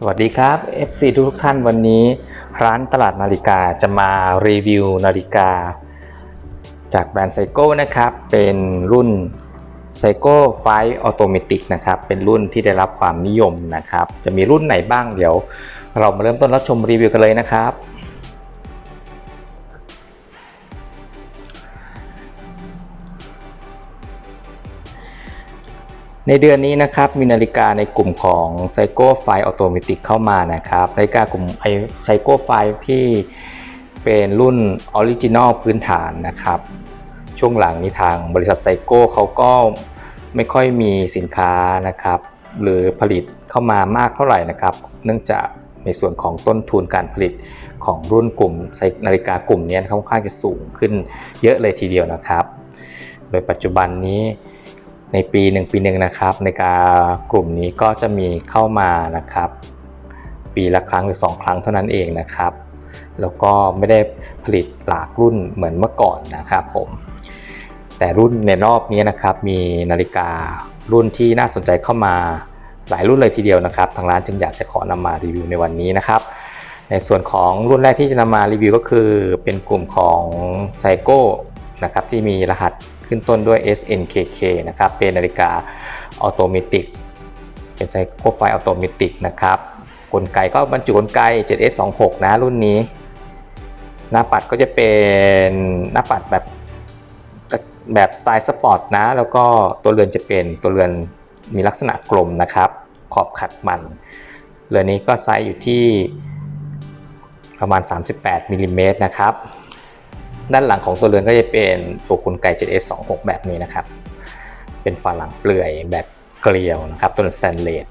สวัสดีครับ FC ทุกท่านวันนี้ ร้านตลาดนาฬิกาจะมารีวิวนาฬิกา จากแบรนด์ไซโก้นะครับ เป็นรุ่นไซโก้ไฟออโตเมติกนะครับ เป็นรุ่นที่ได้รับความนิยมนะครับ จะมีรุ่นไหนบ้างเดี๋ยว เรามาเริ่มต้นรับชมรีวิวกันเลยนะครับ ในเดือนนี้นะครับมีนาฬิกาในกลุ่มของ p s y c h o 5 Automatic เข้ามานะครับนาฬิกากลุ่ม p s y c h o 5ที่เป็นรุ่นออริจินอลพื้นฐานนะครับ ช่วงหลังนี้ทางบริษัทไซโก้เขาก็ไม่ค่อยมีสินค้านะครับ หรือผลิตเข้ามามากเท่าไหร่นะครับ เนื่องจากในส่วนของต้นทุนการผลิตของรุ่นกลุ่มนาฬิกากลุ่มนี้ค่อนข้างจะสูงขึ้นเยอะเลยทีเดียวนะครับ โดยปัจจุบันนี้ ในปีหนึ่งปีหนึ่งนะครับ ในการกลุ่มนี้ก็จะมีเข้ามานะครับ ปีละครั้งหรือ 2 ครั้งเท่านั้นเองนะครับ แล้วก็ไม่ได้ผลิตหลากรุ่นเหมือนเมื่อก่อนนะครับผมแต่รุ่นในรอบนี้นะครับมีนาฬิการุ่นที่น่าสนใจเข้ามาหลายรุ่นเลยทีเดียวนะครับ ทางร้านจึงอยากจะขอนำมารีวิวในวันนี้นะครับ ในส่วนของรุ่นแรกที่จะนำมารีวิวก็คือเป็นกลุ่มของไซโก้นะครับที่มีรหัส ขึ้นต้นด้วย SNKK นะครับ เป็นนาฬิกาออโตเมติกเป็นไซโคไฟออโตเมติกนะครับกลไกก็บรรจุกลไก 7S26 นะรุ่นนี้ หน้าปัดก็จะเป็นหน้าปัดแบบแบบสไตล์สปอร์ตนะ แล้วก็ตัวเรือนจะเป็นตัวเรือนมีลักษณะกลมนะครับ ขอบขัดมัน เรือนนี้ก็ไซส์อยู่ที่ประมาณ 38มิลลิเมตรนะครับ ด้านหลังของตัวเรือนก็จะเป็นฝูกกลไก 7S26 แบบนี้นะครับ เป็นฝาหลังเปลือยแบบเกลียวนะครับ ตัวสแตนเลส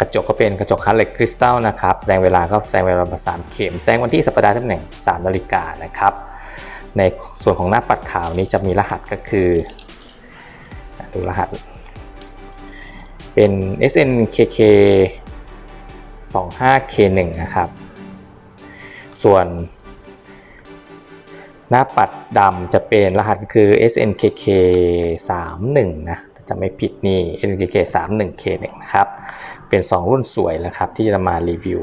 กระจกก็เป็นกระจกฮาร์เลกคริสตัลนะครับ แสดงเวลาก็แสดงเวลามา3เข็ม แสดงวันที่สัปดาห์ตำแหน่ง3นาฬิกานะครับ ในส่วนของหน้าปัดขาวนี้จะมีรหัสก็คือดูรหัส เป็น SNKK 25K1 นะครับ ส่วน หน้าปัดดำจะเป็นรหัสคือ SNKK 31นะจะไม่ผิดนี่ SNKK 31K1 นะครับ เป็น 2 รุ่นสวยนะครับที่จะมารีวิว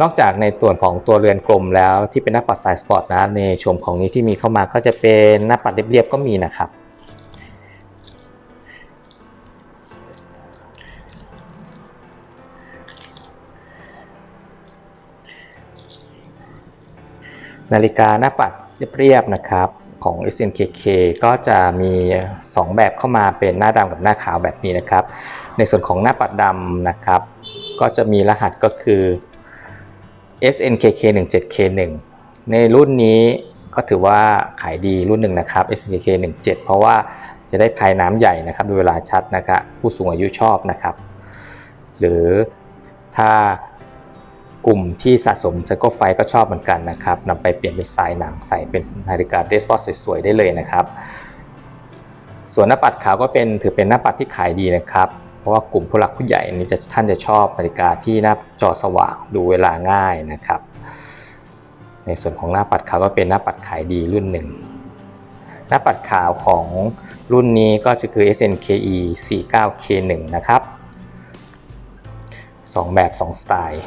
นอกจากในส่วนของตัวเรือนกลมแล้วที่เป็นหน้าปัดสายสปอร์ตนะในชมของนี้ที่มีเข้ามาก็จะเป็นหน้าปัดเรียบๆก็มีนะครับ นาฬิกาหน้าปัดเรียบๆนะครับของ SNKK ก็จะมี 2 แบบเข้ามาเป็นหน้าดำกับหน้าขาวแบบนี้นะครับ ในส่วนของหน้าปัดดำนะครับ ก็จะมีรหัสก็คือ SNKK 17K1 ในรุ่นนี้ก็ถือว่าขายดีรุ่นหนึ่งนะครับ SNKK 17เพราะว่าจะได้ภายน้ำใหญ่นะครับดูเวลาชัดนะครับผู้สูงอายุชอบนะครับ หรือถ้า กลุ่มที่สะสมไซโคไฟก็ชอบเหมือนกันนะครับนำไปเปลี่ยนเป็นสายหนังใส่เป็นนาฬิกาเดสปอร์ตสวยๆได้เลยนะครับ ส่วนหน้าปัดขาวก็เป็นถือเป็นหน้าปัดที่ขายดีนะครับ เพราะว่ากลุ่มผู้หลักผู้ใหญ่นี้จะท่านจะชอบนาฬิกาที่หน้าจอสว่างดูเวลาง่ายนะครับ ในส่วนของหน้าปัดขาวก็เป็นหน้าปัดขายดีรุ่นหนึ่งหน้าปัดขาวของรุ่นนี้ก็จะคือ SNKE 49K1 นะครับ 2 แบบ 2 สไตล์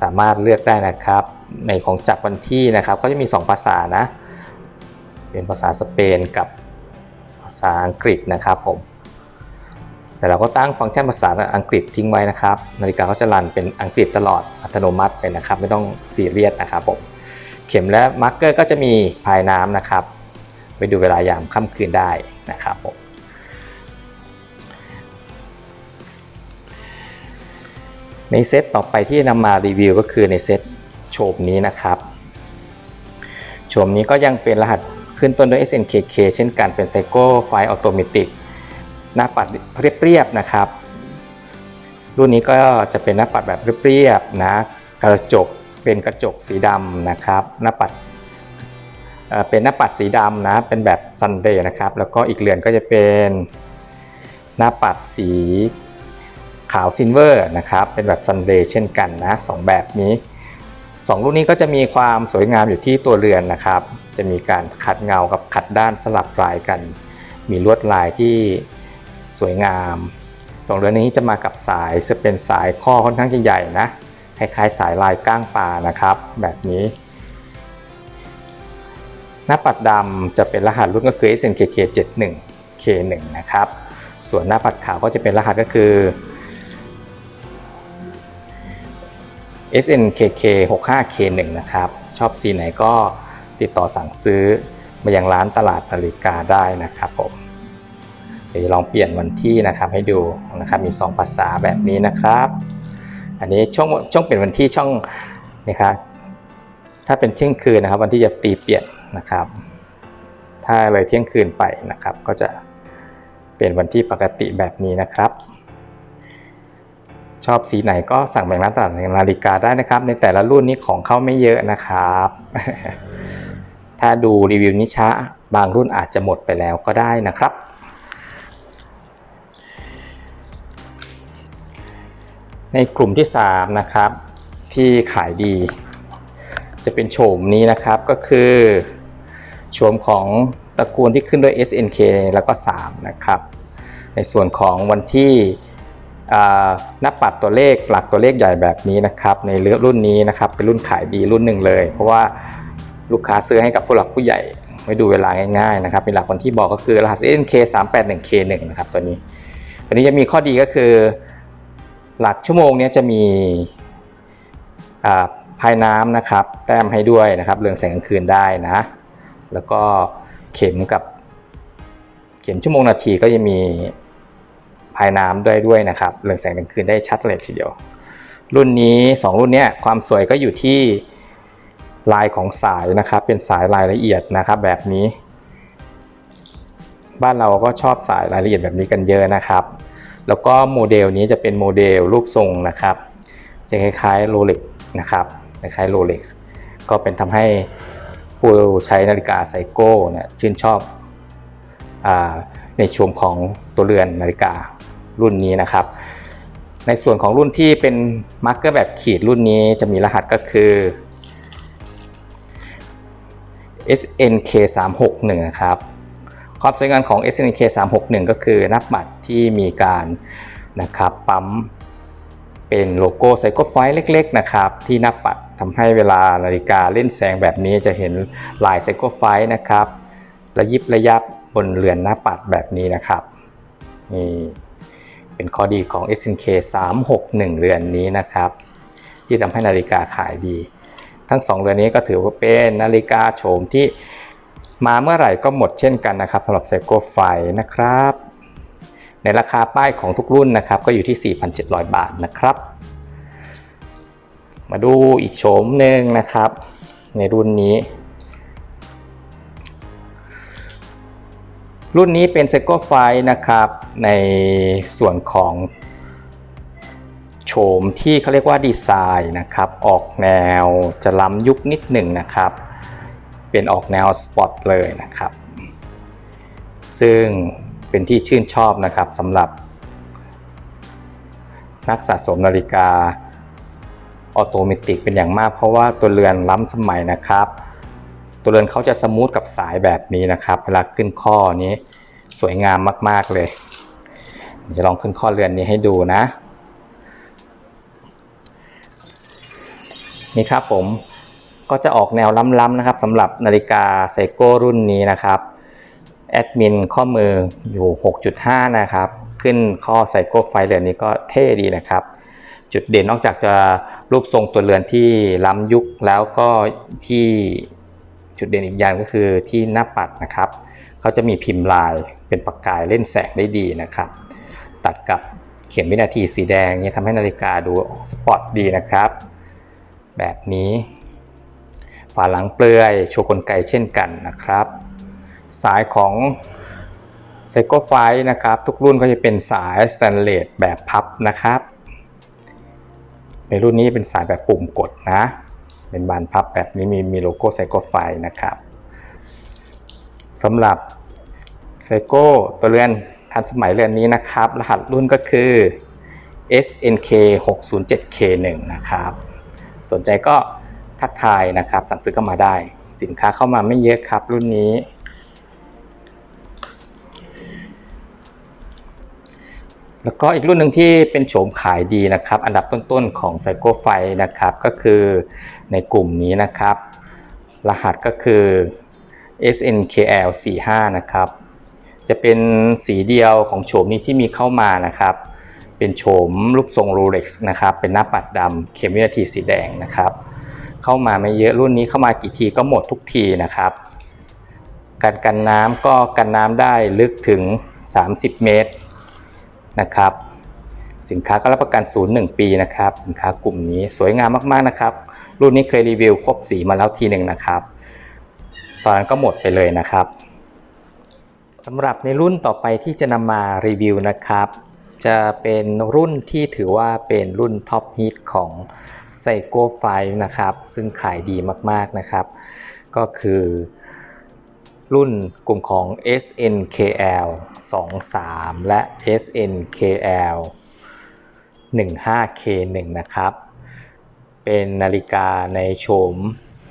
สามารถเลือกได้นะครับ ในของจับวันที่นะครับก็จะมี 2 ภาษานะ เป็นภาษาสเปนกับภาษาอังกฤษนะครับผมแต่เราก็ตั้งฟังก์ชันภาษาอังกฤษทิ้งไว้นะครับ นาฬิกาก็จะรันเป็นอังกฤษตลอดอัตโนมัติไปนะครับ ไม่ต้องซีเรียสนะครับผมเข็มและมาร์กเกอร์ก็จะมีภายน้ำนะครับ ไปดูเวลายามค่ำคืนได้นะครับผม ในเซตต่อไปที่นำมารีวิวก็คือในเซตโฉมนี้นะครับโฉมนี้ก็ยังเป็นรหัสขึ้นต้นด้วย SNKK เช่นกันเป็น Psycho f i อ Automatic หน้าปัดเรียบๆนะครับ รุ่นนี้ก็จะเป็นหน้าปัดแบบเรียบๆนะกระจกเป็นกระจกสีดำนะครับหน้าปัดเป็นหน้าปัดสีดำนะเป็นแบบซันเดย์นะครับ แล้วก็อีกเรือนก็จะเป็นหน้าปัดสี ขาวซิลเวอร์นะครับ เป็นแบบซันเดย์เช่นกันนะสแบบนี้ 2 รุ่นนี้ก็จะมีความสวยงามอยู่ที่ตัวเรือนนะครับ จะมีการขัดเงากับขัดด้านสลับลายกัน มีลวดลายที่สวยงามสองเรือนนี้จะมากับสายจะเป็นสายข้อค่อนข้างใหญ่ๆนะคล้ายๆสายลายก้างปลานะครับ แบบนี้ หน้าปัดดำจะเป็นรหัสรุ่นก็คือ SNKK 71 K1 นะครับ ส่วนหน้าปัดขาวก็จะเป็นรหัสก็คือ SNKK 65 K1 นะครับ ชอบสีไหนก็ติดต่อสั่งซื้อมายังร้านตลาดนาฬิกาได้นะครับผมเดี๋ยวลองเปลี่ยนวันที่นะครับให้ดูนะครับมี 2 ภาษาแบบนี้นะครับ อันนี้ช่วงช่วงเปลี่ยนวันที่ช่องนี่ครับถ้าเป็นเที่ยงคืนนะครับ วันที่จะตีเปลี่ยนนะครับ ถ้าเลยเที่ยงคืนไปนะครับ ก็จะเป็นวันที่ปกติแบบนี้นะครับ อบสีไหนก็สั่งแบ่งร้านตลาดนาฬิกาได้นะครับ ในแต่ละรุ่นนี้ของเข้าไม่เยอะนะครับ ถ้าดูรีวิวนี้ช้าบางรุ่นอาจจะหมดไปแล้วก็ได้นะครับ ในกลุ่มที่ 3 นะครับ ที่ขายดี จะเป็นโฉมนี้นะครับก็คือโฉมของตระกูลที่ขึ้นด้วย SNK แล้วก็ 3 นะครับ ในส่วนของวันที่ หน้าปัดตัวเลขหลักตัวเลขใหญ่แบบนี้นะครับในเรือรุ่นนี้นะครับเป็นรุ่นขายดีรุ่นหนึ่งเลย เพราะว่าลูกค้าซื้อให้กับผู้หลักผู้ใหญ่ไว้ดูเวลาง่ายๆนะครับเป็นหลักวันที่บอกก็คือรหัส N K 381K1 นะครับตัวนี้ตัวนี้จะมีข้อดีก็คือ หลักชั่วโมงนี้จะมีอ่าพายน้ำนะครับ แต้มให้ด้วยนะครับเรืองแสงกลางคืนได้นะ แล้วก็เข็มกับ เข็มชั่วโมงนาทีก็จะมีายน้ำด้วยด้วยนะครับเรืองแสงกลางคืนได้ชัดเลยทีเดียว รุ่นนี้ 2 รุ่นเนี้ยความสวยก็อยู่ที่ลายของสายนะครับ เป็นสายรายละเอียดนะครับ แบบนี้ บ้านเราก็ชอบสายรายละเอียดแบบนี้กันเยอะนะครับ แล้วก็โมเดลนี้จะเป็นโมเดลรูปทรงนะครับ จะคล้ายๆโรเล็กนะครับคล้ายๆโรเล็กก็เป็นทำให้ผู้ใช้นาฬิกาไซโก้เนี่ยชื่นชอบอในชมของตัวเรือนนาฬิกา รุ่นนี้นะครับ ในส่วนของรุ่นที่เป็นมาร์กเกอร์แบบขีดรุ่นนี้จะมีรหัสก็คือ SNK 361นะครับ ความสวยงามของ SNK 361ก็คือหน้าปัดที่มีการนะครับปั๊มเป็นโลโก้ไซโคไฟเล็กๆนะครับที่หน้าปัดทำให้เวลานาฬิกาเล่นแสงแบบนี้จะเห็นลายไซโคไฟนะครับ ระยิบระยับบนเรือนหน้าปัดแบบนี้นะครับนี่ เป็นข้อดีของ SNK 361 เรือนนี้นะครับ ที่ทำให้นาฬิกาขายดี ทั้ง 2 เรือนนี้ก็ถือว่าเป็นนาฬิกาโฉมที่มาเมื่อไหร่ก็หมดเช่นกันนะครับสำหรับไซโก้ไฟนะครับ ในราคาป้ายของทุกรุ่นนะครับ ก็อยู่ที่ 4,700 บาทนะครับ มาดูอีกโฉมหนึ่งนะครับ ในรุ่นนี้ รุ่นนี้เป็นไซโก้ไฟนะครับ ในส่วนของโฉมที่เขาเรียกว่าดีไซน์นะครับ ออกแนวจะล้ำยุคนิดหนึ่งนะครับ เป็นออกแนวสปอร์ตเลยนะครับ ซึ่งเป็นที่ชื่นชอบนะครับสำหรับ นักสะสมนาฬิกาออโตเมติกเป็นอย่างมากเพราะว่าตัวเรือนล้ำสมัยนะครับ ตัวเรือนเขาจะสมูทกับสายแบบนี้นะครับ เวลาขึ้นข้อนี้สวยงามมาก ๆเลย จะลองขึ้นข้อเรือนนี้ให้ดูนะ นี่ครับผมก็จะออกแนวล้ำๆนะครับสำหรับนาฬิกาไซโก้รุ่นนี้นะครับแอดมินข้อมืออยู่ 6.5 นะครับ ขึ้นข้อไซโก้ไฟเรือนนี้ก็เท่ดีนะครับ จุดเด่นนอกจากจะรูปทรงตัวเรือนที่ล้ำยุคแล้วก็ที่ จุดเด่นอีกอย่างก็คือที่หน้าปัดนะครับเขาจะมีพิมพ์ลายเป็นประกายเล่นแสงได้ดีนะครับ ตัดกับเข็มวินาทีสีแดงเนี่ยทำให้นาฬิกาดูสปอร์ตดีนะครับ แบบนี้ฝาหลังเปลือยโชว์กลไกเช่นกันนะครับ สายของไซโ o ไฟนะครับ ทุกรุ่นก็จะเป็นสายสแตนเลสแบบพับนะครับ ในรุ่นนี้เป็นสายแบบปุ่มกดนะ เป็นบานพับแบบนี้มีมีโลโก้ไซโกไฟนะครับสำหรับไซโ o ตัวเรือนทันสมัยเรือนนี้นะครับ รหัสรุ่นก็คือ SNK 607K1 นะครับ สนใจก็ทักทายนะครับ สั่งซื้อเข้ามาได้ สินค้าเข้ามาไม่เยอะครับรุ่นนี้ แล้วก็อีกรุ่นหนึ่งที่เป็นโฉมขายดีนะครับ อันดับต้นๆของไซโ o ไฟนะครับ ก็คือในกลุ่มนี้นะครับ รหัสก็คือ SNKL 45 นะครับ จะเป็นสีเดียวของโฉมนี้ที่มีเข้ามานะครับ เป็นโฉมรูปทรงโรเล็กซ์นะครับ เป็นหน้าปัดดำเข็มวินาทีสีแดงนะครับ เข้ามาไม่เยอะรุ่นนี้เข้ามากี่ทีก็หมดทุกทีนะครับการกันน้ำก็กันน้ำได้ลึกถึง 30 เมตร นะครับ สินค้าก็รับประกันศูนย์หนึ่งปีนะครับ สินค้ากลุ่มนี้สวยงามมากๆนะครับ รุ่นนี้เคยรีวิวครบสีมาแล้วทีหนึ่งนะครับ ตอนนั้นก็หมดไปเลยนะครับสำหรับในรุ่นต่อไปที่จะนำมารีวิวนะครับ จะเป็นรุ่นที่ถือว่าเป็นรุ่นท็อปฮิตของไซโ o 5นะครับ ซึ่งขายดีมากๆนะครับ ก็คือ รุ่นกลุ่มของ SNKL 23 และ SNKL 15K1 นะครับ เป็นนาฬิกาในโฉม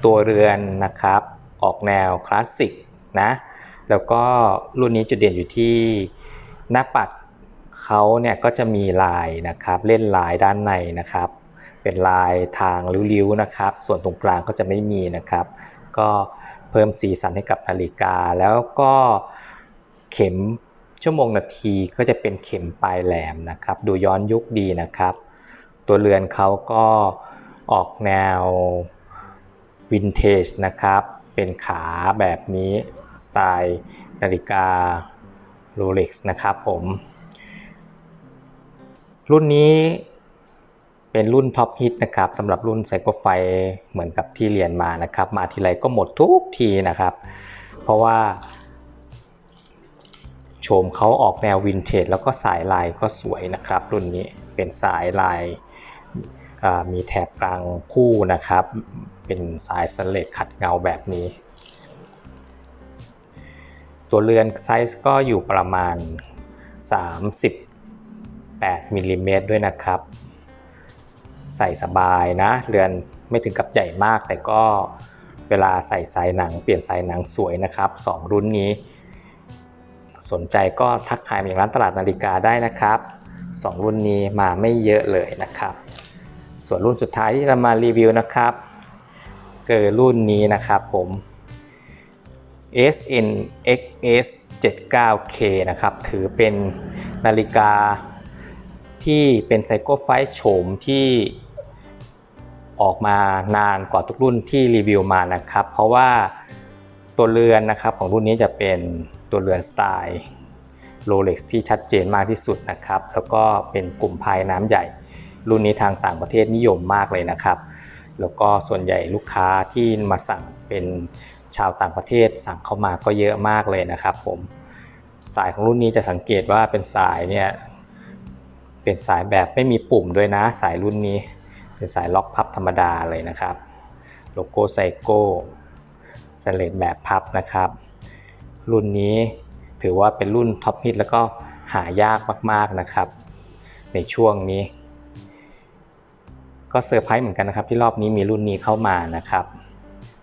ตัวเรือนนะครับ ออกแนวคลาสสิกนะ แล้วก็รุ่นนี้จุดเด่นอยู่ที่หน้าปัดเขาเนี่ยก็จะมีลายนะครับเล่นลายด้านในนะครับ เป็นลายทางริ้วๆนะครับ ส่วนตรงกลางก็จะไม่มีนะครับ ก็ เพิ่มสีสันให้กับนาฬิกา แล้วก็เข็มชั่วโมงนาทีก็จะเป็นเข็มปลายแหลมนะครับ ดูย้อนยุคดีนะครับ ตัวเรือนเขาก็ออกแนววินเทจนะครับ เป็นขาแบบนี้สไตล์นาฬิกาโรเล็กซ์นะครับผม รุ่นนี้ เป็นรุ่นท็อปฮิตนะครับสำหรับรุ่นไซโ o ไฟเหมือนกับที่เรียนมานะครับ มาทีไรก็หมดทุกทีนะครับ เพราะว่า โฉมเขาออกแนววินเทจแล้วก็สายลายก็สวยนะครับ รุ่นนี้เป็นสายลายมีแถบกลางคู่นะครับ เป็นสายสเลดขัดเงาแบบนี้ ตัวเรือนไซส์ก็อยู่ประมาณ 38มิลลิเมตรด้วยนะครับ ใส่สบายนะ เรือนไม่ถึงกับใหญ่มาก แต่ก็เวลาใส่สายหนัง เปลี่ยนสายหนังสวยนะครับ 2 รุ่นนี้ สนใจก็ทักทายมาอย่างร้านตลาดนาฬิกาได้นะครับ 2 รุ่นนี้มาไม่เยอะเลยนะครับ ส่วนรุ่นสุดท้ายที่เรามารีวิวนะครับเกิดรุ่นนี้นะครับผม SNXS 79K นะครับ ถือเป็นนาฬิกา ที่เป็นไซโ o ไฟโฉมที่ออกมานานกว่าทุกรุ่นที่รีวิวมานะครับ เพราะว่าตัวเรือนนะครับของรุ่นนี้จะเป็นตัวเรือนสไตล์โรเล็กซ์ที่ชัดเจนมากที่สุดนะครับ แล้วก็เป็นกลุ่มพายน้ำใหญ่ รุ่นนี้ทางต่างประเทศนิยมมากเลยนะครับ แล้วก็ส่วนใหญ่ลูกค้าที่มาสั่งเป็นชาวต่างประเทศสั่งเข้ามาก็เยอะมากเลยนะครับผมสายของรุ่นนี้จะสังเกตว่าเป็นสายเนี่ย เป็นสายแบบไม่มีปุ่มด้วยนะสายรุ่นนี้ เป็นสายล็อกพับธรรมดาเลยนะครับ โลโก้ไซโก้สเลดแบบพับนะครับ รุ่นนี้ถือว่าเป็นรุ่นท็อปฮิตแล้วก็หายากมากๆนะครับ ในช่วงนี้ ก็เซอร์ไพรส์เหมือนกันนะครับ ที่รอบนี้มีรุ่นนี้เข้ามานะครับ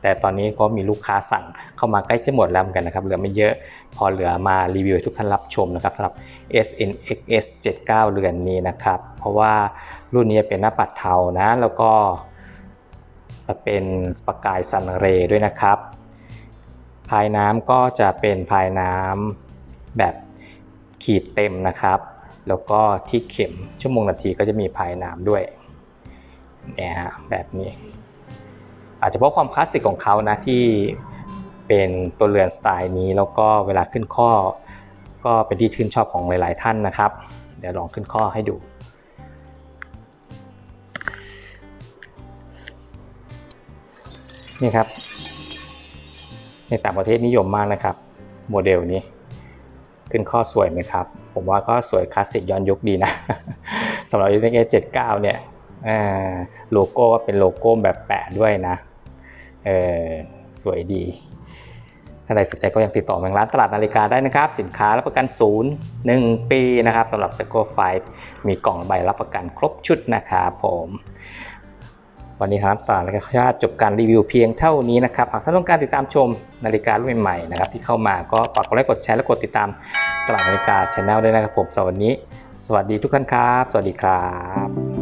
แต่ตอนนี้ก็มีลูกค้าสั่งเข้ามาใกล้จะหมดแล้วเหมือนกันนะครับ เหลือไม่เยอะพอเหลือมารีวิวให้ทุกท่านรับชมนะครับสำหรับ SNXS 79 เรือนนี้นะครับ เพราะว่ารุ่นนี้เป็นหน้าปัดเทานะ แล้วก็เป็นสปากายซันเรย์ด้วยนะครับ ภายน้ำก็จะเป็นภายน้ำแบบขีดเต็มนะครับ แล้วก็ที่เข็มชั่วโมงนาทีก็จะมีภายน้ำด้วยเนี่ยฮะแบบนี้ อาจจะเพราะความคลาสสิกของเขานะที่เป็นตัวเรือนสไตล์นี้ แล้วก็เวลาขึ้นข้อ ก็เป็นที่ชื่นชอบของหลาย ๆ ท่านนะครับ เดี๋ยวลองขึ้นข้อให้ดูนี่ครับในต่างประเทศนิยมมากนะครับ โมเดลนี้ ขึ้นข้อสวยไหมครับ ผมว่าก็สวยคลาสสิกย้อนยุคดีนะสำหรับ s n a 79เนี่ยโลโก้ก็เป็นโลโก้แบบแปะด้วยนะ เออสวยดี ถ้าใครสนใจก็ยังติดต่อมาร้านตลาดนาฬิกาได้นะครับ สินค้ารับประกันศูนย์1ปีนะครับสำหรับ s e c o 5มีกล่องใบรับประกันครบชุดนะครับผมวันนี้ทางร้านตลาดนาฬิกาขออนุญาตจบการรีวิวเพียงเท่านี้นะครับหากท่านต้องการติดตามชมนาฬิการุ่นใหม่ๆนะครับที่เข้ามาก็ฝากกดไลค์กดแชร์และกดติดตามตลาดนาฬิกาช anel ด้วยนะครับผมสำหรับวันนี้ สวัสดีทุกท่านครับ สวัสดีครับ